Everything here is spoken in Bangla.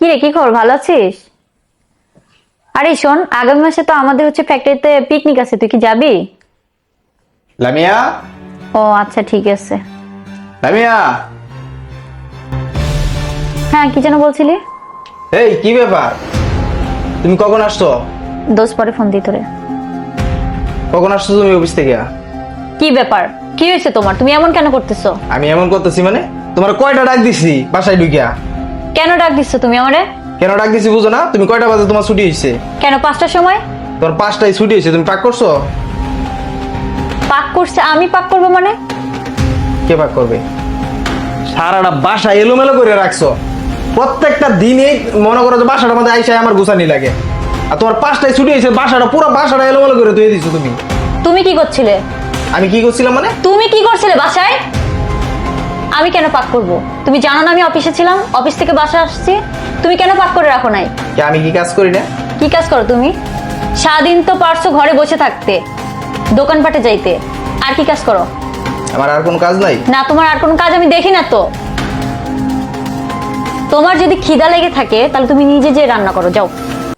কি রে কি খবর? ভালো আছিস? আরে শোন আগামী মাসে তো আমাদের হচ্ছে ফ্যাক্টরিতে পিকনিক আছে তুই কি যাবি? লামিয়া? ও আচ্ছা ঠিক আছে। লামিয়া? হ্যাঁ কি যেন বলছিলি? এই কি ব্যাপার? তুমি কখন আসছো? দোষ পরে ফোন দিই তোরে। কখন আসছো তুমি অফিস থেকে? কি ব্যাপার? কি হয়েছে তোমার? তুমি এমন কেন করতেছো? আমি এমন করতেছি মানে? তোমার কয়টা ডাক দিছি বাসায় ঢুকিয়া? কেন ডাক দিচ্ছ তুমি আমারে? কেন ডাক দিছি বুঝো না? তুমি কয়টা বাজে তোমার ছুটি হয়েছে কেন পাঁচটার সময়? তোমার পাঁচটায় ছুটি হয়েছে তুমি পাক করছ? পাক করছে আমি পাক করব মানে? কে পাক করবে? সারাটা বাসা এলোমেলো করে রাখছো। প্রত্যেকটা দিনে মনে করো যে বাসাটার মধ্যে আইসায় আমার গুছানি লাগে। আর তোমার পাঁচটায় ছুটি হয়েছে বাসাটা পুরো বাসাটা এলোমেলো করে ধুয়ে দিছো তুমি। তুমি কি করছিলে? আমি কি করছিলাম মানে? তুমি কি করছিলে বাসায়? আমি কেন পাক করব? তুমি জানো না আমি অফিসে ছিলাম? অফিস থেকে বাসায় আসছি। তুমি কেন পাক করে রাখো নাই? কি আমি কি কাজ করি না? কি কাজ করো তুমি? সারাদিন তো পারছ ঘরে বসে থাকতে দোকানপাটে যাইতে। আর কি কাজ করো? আমার আর কোনো কাজ নাই? না তোমার আর কোনো কাজ আমি দেখি না তো। তোমার যদি খিদা লেগে থাকে তাহলে তুমি নিজে যে রান্না করো যাও।